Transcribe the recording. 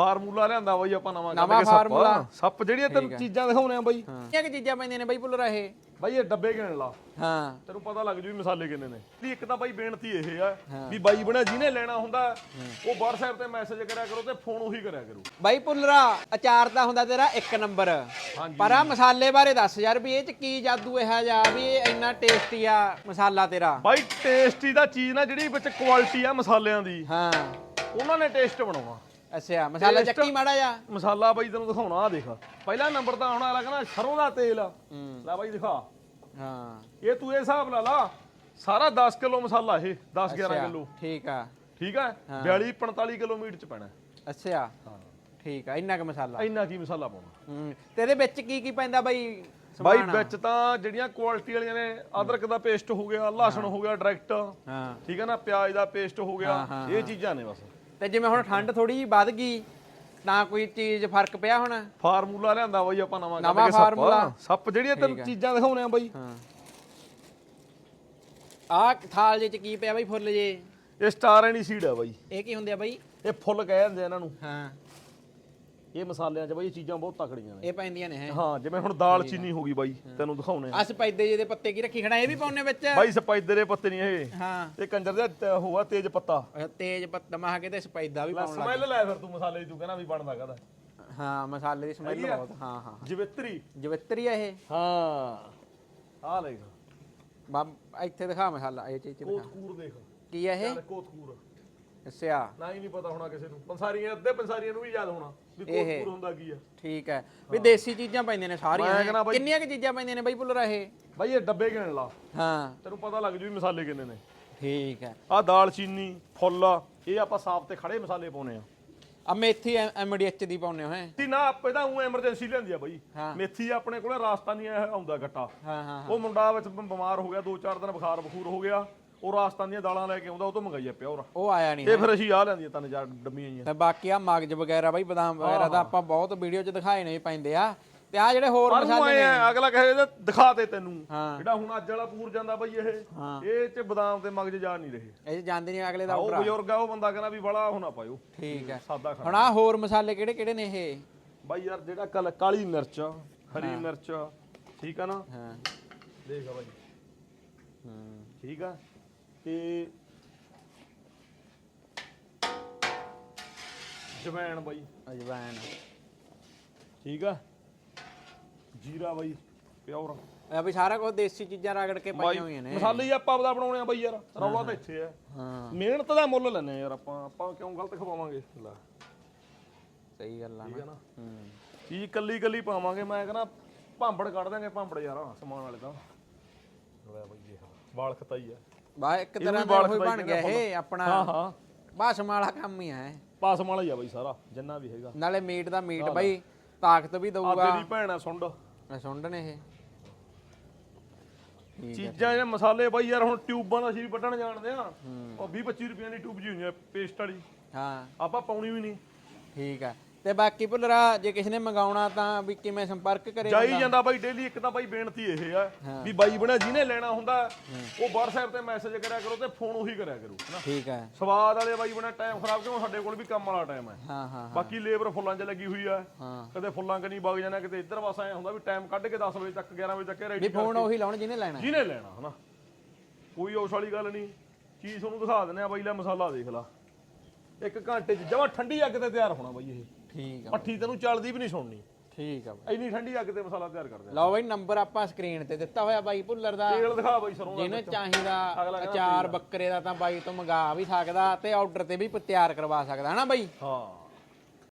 Formula ਲਿਆਂਦਾ ਬਾਈ ਆਪਾਂ ਨਵਾਂ ਨਵਾਂ ਕੇ ਸੱਪ। ਫਾਰਮੂਲਾ? ਸੱਪ ਜਿਹੜੀਆਂ ਤੈਨੂੰ ਚੀਜ਼ਾਂ ਦਿਖਾਉਣੇ ਆ ਬਾਈ। ਕਿੰਨੀਆਂ ਕਿ ਚੀਜ਼ਾਂ ਪੈਂਦੀਆਂ ਨੇ ਬਾਈ ਪੁੱਲਰ ਇਹ? ਬਾਈ ਇਹ ਡੱਬੇ ਗਿਣ ਲਾ। ਹਾਂ। ਤੈਨੂੰ ਪਤਾ ਲੱਗ ਜੂ ਵੀ ਮਸਾਲੇ ਕਿੰਨੇ ਨੇ। ਵੀ ਇੱਕ ਤਾਂ ਬਾਈ ਬੇਨਤੀ ਇਹ ਆ ਵੀ ਬਾਈ ਬਣਾ ਜਿਹਨੇ ਲੈਣਾ ਹੁੰਦਾ ਉਹ WhatsApp ਤੇ ਮੈਸੇਜ ਕਰਿਆ ਕਰੋ ਤੇ ਫੋਨ ਉਹੀ ਕਰਿਆ ਕਰੋ। ਬਾਈ ਪੁੱਲਰਾ ਅਚਾਰ ਤਾਂ ਹੁੰਦਾ ਤੇਰਾ ਇੱਕ ਨੰਬਰ। ਪਰ ਆ ਮਸਾਲੇ ਬਾਰੇ ਦੱਸ ਯਾਰ ਵੀ ਇਹ ਚ ਕੀ ਜਾਦੂ ਇਹੋ ਜਿਹਾ ਵੀ ਇਹ ਇੰਨਾ ਟੇਸਟੀ ਆ ਮਸਾਲਾ ਤੇਰਾ? ਬਾਈ ਟੇਸਟੀ ਦਾ ਚੀਜ਼ ਨਾ ਜਿਹੜੀ ਵਿੱਚ ਕੁਆਲਿਟੀ ਆ ਮਸਾਲਿਆਂ ਦੀ। ਹਾਂ। ਉਹਨਾਂ ਨੇ ਟੇਸਟ ਬਣਾਉਣਾ। ਅੱਛਾ ਮਸਾਲਾ Taste- ਚੱਕੀ ਮਾੜਾ ਜਾ ਮਸਾਲਾ ਬਾਈ ਤੈਨੂੰ ਦਿਖਾਉਣਾ ਆ ਦੇਖ। ਪਹਿਲਾ ਨੰਬਰ ਤਾਂ ਆਉਣਾ ਲੱਗਣਾ ਸਰੋਂ ਦਾ ਤੇਲ। ਲੈ ਬਾਈ ਦਿਖਾ। ਹਾਂ। ਇਹ ਤੂੰ ਇਹ ਹਿਸਾਬ ਲਾ ਲਾ ਸਾਰਾ 10 ਕਿਲੋ ਮਸਾਲਾ ਇਹ 10 11 ਅੱਛਾ, ਕਿਲੋ। ਠੀਕ ਆ। ਠੀਕ ਹੈ। 42 45 ਕਿਲੋ ਮੀਟ ਚ ਪੈਣਾ। ਅੱਛਾ। ਹਾਂ। ਠੀਕ ਆ ਇੰਨਾ ਕੁ ਮਸਾਲਾ। ਇੰਨਾ ਕੀ ਮਸਾਲਾ ਪਾਉਣਾ। ਹੂੰ ਤੇਰੇ ਵਿੱਚ ਕੀ ਕੀ ਪੈਂਦਾ ਬਾਈ ਬਾਈ ਸਮਾਨ? ਵਿੱਚ ਤਾਂ ਜਿਹੜੀਆਂ ਕੁਆਲਿਟੀ ਵਾਲੀਆਂ ਨੇ ਅਦਰਕ ਦਾ ਪੇਸਟ ਹੋ ਗਿਆ ਲਸਣ ਹੋ। ਗਿਆ ਡਾਇਰੈਕਟ ਹਾਂ। ਠੀਕ ਹੈ ਨਾ ਪਿਆਜ਼ ਦਾ ਪੇਸਟ ਹੋ ਗਿਆ ਹਾਂ, ਇਹ ਚੀਜ਼ਾਂ ਨੇ ਬਸ। ਤੇ ਜਿਵੇਂ ਹੁਣ ਠੰਡ ਥੋੜੀ ਜਿਹੀ ਵੱਧ ਗਈ ਤਾਂ ਕੋਈ ਚੀਜ਼ ਫ਼ਰਕ ਪਿਆ ਹੁਣ? ਫਾਰਮੂਲਾ ਲਿਆਂਦਾ ਬਾਈ ਆਪਾਂ ਨਵਾਂ ਕੱਢ ਨਵਾਂ ਕੇ ਸੱਪ। ਫਾਰਮੂਲਾ? ਸੱਪ ਜਿਹੜੀਆਂ ਤੈਨੂੰ ਚੀਜ਼ਾਂ ਦਿਖਾਉਣੇ ਆ ਬਾਈ। ਹਾਂ। ਆ ਥਾਲ ਜੇ ਚ ਕੀ ਪਿਆ ਬਾਈ ਫੁੱਲ ਜੇ ਇਹ ਸਟਾਰ ਐਨੀ ਸੀਡ ਆ ਬਾਈ। ਇਹ ਕੀ ਹੁੰਦੇ ਆ ਬਾਈ? ਇਹ ਫੁੱਲ ਕਹਿ ਜਾਂਦੇ ਆ ਇਹਨਾਂ ਨੂੰ। ਹਾਂ। ਇਹ ਮਸਾਲਿਆਂ 'ਚ ਬਾਈ ਇਹ ਚੀਜ਼ਾਂ ਬਹੁਤ ਤਕੜੀਆਂ ਨੇ। ਇਹ ਪੈਂਦੀਆਂ ਨੇ ਹੈ। ਹਾਂ ਜਿਵੇਂ ਹੁਣ ਦਾਲ ਚੀਨੀ ਹੋ ਗਈ ਬਾਈ ਤੈਨੂੰ ਦਿਖਾਉਣੇ ਆ। ਆ ਸਪੈਦੇ ਜਿਹੇ ਦੇ ਪੱਤੇ ਕੀ ਰੱਖੀ ਖੜਾ ਇਹ ਵੀ ਪਾਉਣੇ ਵਿੱਚ? ਬਾਈ ਸਪਾਈਦੇ ਦੇ ਪੱਤੇ ਨਹੀਂ ਇਹ। ਹਾਂ। ਇਹ ਕੰਜਰ ਦਾ ਤ- ਹੋਆ ਤੇਜ ਪੱਤਾ। ਤੇਜ ਪੱਤਾ ਮਹਾ ਕੇ ਤੇ ਸਪੈਦਾ ਵੀ ਪਾਉਣ ਲੱਗ ਸਮੈਲ ਲੈ ਫਿਰ ਤੂੰ ਮਸਾਲੇ ਦੀ ਤੂੰ ਕਹਿੰਦਾ ਵੀ ਬਣਦਾ ਕਹਦਾ। ਹਾਂ ਮਸਾਲੇ ਦੀ ਸਮੈਲ? ਬਹੁਤ ਹਾਂ ਹਾਂ। ਜਵਿੱਤਰੀ। ਜਵਿੱਤਰੀ ਆ ਇਹ? ਹਾਂ। ਆ ਲੈ। ਬਾ ਇੱਥੇ ਦਿਖਾ ਮਸਾਲਾ ਇਹ ਚੀਜ਼ ਦਿਖਾ। ਕੋਤਕੂਰ ਦੇਖ। ਕੀ ਆ ਇਹ? ਕੋਤਕੂਰ ਅੱਛਾ। ਨਾ ਹੀ ਨਹੀਂ ਪਤਾ ਹੋਣਾ ਕਿਸੇ ਨੂੰ। ਪੰਸਾਰੀਆਂ ਅੱਧੇ ਪੰਸਾਰੀਆਂ ਨੂੰ ਵੀ ਯਾਦ ਹੋਣਾ ਵੀ ਇਹ। ਹੁੰਦਾ ਕੀ ਆ। ਠੀਕ ਹੈ। ਵੀ ਦੇਸੀ ਚੀਜ਼ਾਂ ਪੈਂਦੀਆਂ ਨੇ ਮੈਂ ਸਾਰੀਆਂ ਕਹਿੰਦਾ ਇਹ। ਬਾਈ- ਕਿੰਨੀਆਂ ਕਿ ਚੀਜ਼ਾਂ ਪੈਂਦੀਆਂ ਨੇ ਬਾਈ ਪੁੱਲਰ ਇਹ? ਬਾਈ ਇਹ ਡੱਬੇ ਗਿਣ ਲਾ। ਹਾਂ। ਤੈਨੂੰ ਪਤਾ ਲੱਗ ਜੂ ਵੀ ਮਸਾਲੇ ਕਿੰਨੇ ਨੇ। ਠੀਕ ਹੈ। ਆ ਦਾਲ ਚੀਨੀ ਫੁੱਲ ਇਹ ਆਪਾਂ ਸਾਫ਼ ਤੇ ਖੜੇ ਮਸਾਲੇ ਪਾਉਨੇ ਆ। ਆ ਮੇਥੀ ਐਮਡੀਐਚ ਦੀ ਪਾਉਣੇ ਹੋਏ ਤੀ ਨਾ ਆਪੇ ਤਾਂ ਉਹ ਐਮਰਜੈਂਸੀ ਲੈਂਦੀ ਆ ਬਾਈ। ਹਾਂ। ਮੇਥੀ ਆਪਣੇ ਕੋਲੇ ਰਾਜਸਥਾਨੀ ਇਹ ਆਉਂਦਾ ਗੱਟਾ ਹਾਂ ਹਾਂ ਉਹ ਮੁੰਡਾ ਵਿੱਚ ਬ- ਬਿਮਾਰ ਹੋ ਗਿਆ ਦੋ ਚਾਰ ਦਿਨ ਬੁਖਾਰ ਬਖੂਰ ਹੋ ਗਿਆ। ਉਹ ਰਾਜਸਥਾਨ ਦੀਆਂ ਦਾਲਾਂ ਲੈ ਕੇ ਆਉਂਦਾ ਉਹ ਤੋਂ ਮੰਗਾਈਆ ਪਿਓਰ। ਉਹ ਆਇਆ ਨਹੀਂ ਇਹ ਫਿਰ ਅਸੀਂ ਆ ਲੈਂਦੀਆਂ ਤਿੰਨ ਚਾਰ ਡੱਬੀਆਂ ਜੀਆਂ ਤੇ ਬਾਕੀ ਆ ਮਗਜ ਵਗੈਰਾ ਬਾਈ ਬਦਾਮ ਵਗੈਰਾ ਤਾਂ ਆਪਾਂ ਬਹੁਤ ਵੀਡੀਓ 'ਚ ਦਿਖਾਏ ਨੇ ਵੀ ਪੈਂਦੇ ਆ। ਤੇ ਆ ਜਿਹੜੇ ਹੋਰ ਮਸਾਲੇ ਨੇ ਆ, ਅਗਲਾ ਕਹੇ ਇਹਦਾ ਦਿਖਾ ਦੇ ਤੈਨੂੰ। ਜਿਹੜਾ ਹੁਣ ਅੱਜ ਵਾਲਾ ਪੂਰ ਜਾਂਦਾ ਬਾਈ ਇਹ। ਇਹ ਚ ਬਦਾਮ ਤੇ ਮਗਜ ਜਾ ਨਹੀਂ ਰਹੇ। ਇਹ ਜਾਂਦੇ ਨਹੀਂ ਅਗਲੇ ਦਾ ਉਹ ਬਜ਼ੁਰਗ ਆ ਉਹ ਬੰਦਾ ਕਹਿੰਦਾ ਵੀ ਬੜਾ ਹੋਣਾ ਪਾਇਓ। ਠੀਕ ਹੈ ਸਾਦਾ ਖਾਣਾ। ਹੁਣ ਆ ਹੋਰ ਮਸਾਲੇ ਕਿਹੜੇ ਕਿਹੜੇ ਨੇ ਇਹ? ਬਾਈ ਯਾਰ ਜਿਹੜਾ ਕਲ ਕਾਲੀ ਮਿਰਚ ਆ, ਹਰੀ ਮਿਰਚ ਆ, ਠੀਕ ਆ ਨਾ? ਹਾਂ। ਦੇਖ ਆ ਬਾਈ। ਹੂੰ। ਠੀਕ ਆ? ਤੇ ਜਵੈਣ ਬਾਈ। ਅਜਵਾਇਨ ਠੀਕ ਆ? ਜੀਰਾ ਬਾਈ ਪਿਓਰ। ਆ ਵੀ ਸਾਰਾ ਕੁਝ ਦੇਸੀ ਚੀਜ਼ਾਂ ਰਗੜ ਕੇ ਬਾਈ ਪਾਈਆਂ ਹੋਈਆਂ ਨੇ। ਮਸਾਲੇ ਹੀ ਆਪਾਂ ਆਪਦਾ ਬਣਾਉਣੇ ਆ ਬਾਈ ਯਾਰ ਰੌਲਾ ਤਾਂ ਇੱਥੇ ਆ। ਹਾਂ। ਮਿਹਨਤ ਦਾ ਮੁੱਲ ਲੈਣੇ ਯਾਰ ਆਪਾਂ ਆਪਾਂ ਕਿਉਂ ਗਲਤ ਖਵਾਵਾਂਗੇ? ਲੈ। ਸਹੀ ਗੱਲ ਆ ਠੀਕ ਨਾ ਆ ਨਾ? ਹੂੰ। ਚੀਜ਼ ਕੱਲੀ ਕੱਲੀ ਪਾਵਾਂਗੇ ਮੈਂ ਕਹਿੰਦਾ ਭਾਂਬੜ ਕੱਢ ਦਾਂਗੇ ਭਾਂਬੜ ਯਾਰ ਸਮਾਨ ਵਾਲੇ ਤਾਂ। ਲੈ ਬਾਈ ਦੇਖ ਵਾਲ ਖਤਾਈ ਆ। ਬਾ ਇੱਕ ਤਰ੍ਹਾਂ ਦਾ ਖਤਾਈ ਬਣ ਗਿਆ ਕਹਿੰਦੇ ਇਹ ਆਪਣਾ ਹਾਂ ਹਾਂ। ਬਾਸਮ ਵਾਲਾ ਕੰਮ ਹੀ ਹੈ ਪਾਸਮ ਵਾਲਾ ਹੀ ਆ ਬਾਈ ਸਾਰਾ ਜਿੰਨਾ ਵੀ ਹੈਗਾ। ਨਾਲੇ ਮੀਟ ਦਾ ਮੀਟ ਬਾਈ ਤਾਕਤ ਵੀ ਆ ਦਊਗਾ ਤੇਰੀ ਭੈਣ ਆ ਸੁੰਡ। ਮੈਂ ਸੁੰਡ ਨੇ ਇਹ। ਚੀਜ਼ਾਂ ਇਹ ਮਸਾਲੇ ਬਾਈ ਯਾਰ ਹੁਣ ਟਿਊਬਾਂ ਦਾ ਵੀ ਵੱਢਣ ਜਾਣਦੇ ਆ ਉਹ 20 25 ਰੁਪਈਆਂ ਦੀ ਟਿਊਬ ਜੀ ਹੁੰਦੀ ਆ ਪੇਸਟ ਵਾਲੀ। ਹਾਂ। ਆਪਾਂ ਪਾਉਣੀ ਵੀ ਨਹੀਂ। ਠੀਕ ਹੈ ਤੇ ਬਾਕੀ ਭੁੱਲਰਾ ਜੇ ਕਿਸੇ ਨੇ ਮੰਗਾਉਣਾ ਤਾਂ ਵੀ ਕਿਵੇਂ ਸੰਪਰਕ ਕਰੇ ਜਾਈ ਜਾਂਦਾ ਬਾਈ ਡੇਲੀ ਇੱਕ ਤਾਂ ਬਾਈ ਬੇਨਤੀ ਇਹ ਆ ਵੀ ਬਾਈ ਬਣਾ ਜਿਹਨੇ ਲੈਣਾ ਹੁੰਦਾ ਉਹ WhatsApp ਤੇ ਮੈਸੇਜ ਕਰਿਆ ਕਰੋ ਤੇ ਫੋਨ ਉਹੀ ਕਰਿਆ ਕਰੋ ਹਨਾ ਠੀਕ ਹੈ ਸਵਾਦ ਵਾਲੇ ਬਾਈ ਬਣਾ ਟਾਈਮ ਖਰਾਬ ਕਿਉਂ? ਸਾਡੇ ਕੋਲ ਵੀ ਕੰਮ ਵਾਲਾ ਟਾਈਮ ਹੈ। ਹਾਂ ਹਾਂ ਬਾਕੀ ਲੇਬਰ ਫੁੱਲਾਂ 'ਚ ਲੱਗੀ ਹੋਈ ਆ। ਕਦੇ ਫੁੱਲਾਂ ਕਨੀ ਵਗ ਜਾਣਾ ਕਿਤੇ ਇੱਧਰ ਪਾਸਾ ਐ ਹੁੰਦਾ ਵੀ ਟਾਈਮ ਕੱਢ ਕੇ 10 ਵਜੇ ਤੱਕ 11 ਵਜੇ ਤੱਕ ਵੀ ਰੈਡੀ ਫੋਨ ਉਹੀ ਲਾਉਣ ਜਿਹਨੇ ਲੈਣਾ। ਜਿਹਨੇ ਲੈਣਾ ਹਨਾ ਕੋਈ ਉਸ ਵਾਲੀ ਗੱਲ ਨਹੀਂ। ਚੀਜ਼ ਤੁਹਾਨੂੰ ਦਿਖਾ ਦਿੰਦੇ ਆ ਬਾਈ ਲੈ ਮਸਾਲਾ ਦੇਖ ਲਾ। ਇੱਕ ਘੰਟੇ 'ਚ ਜਮਾ ਠੰਡੀ ਅੱਗ ਤੇ ਤਿਆਰ ਹੋਣਾ ਬਾਈ ਇਹ। ਠੀਕ ਆ ਪੱਠੀ ਤੈਨੂੰ ਚੱਲਦੀ ਵੀ ਨਹੀਂ ਸੁਣਨੀ। ਠੀਕ ਆ ਬਾਈ। ਇੰਨੀ ਠੰਡੀ ਅੱਗ ਤੇ ਮਸਾਲਾ ਤਿਆਰ ਕਰਦੇ ਆ। ਲਓ ਬਾਈ ਨੰਬਰ ਆਪਾਂ ਸਕਰੀਨ ਤੇ ਦਿੱਤਾ ਹੋਇਆ ਬਾਈ ਭੁੱਲਰ ਦਾ। ਤੇਲ ਦਿਖਾ ਬਾਈ ਸਰੋਂ ਦਾ ਜਿਹਨੇ ਚਾਹੀਦਾ ਕਹਿੰਦਾ ਅਚਾਰ ਬੱਕਰੇ ਦਾ ਤਾਂ ਬਾਈ ਤੋਂ ਮੰਗਾ ਵੀ ਸਕਦਾ ਤੇ ਆਰਡਰ ਤੇ ਵੀ ਪ- ਤਿਆਰ ਕਰਵਾ ਸਕਦਾ ਹਨਾ ਬਾਈ? ਹਾਂ।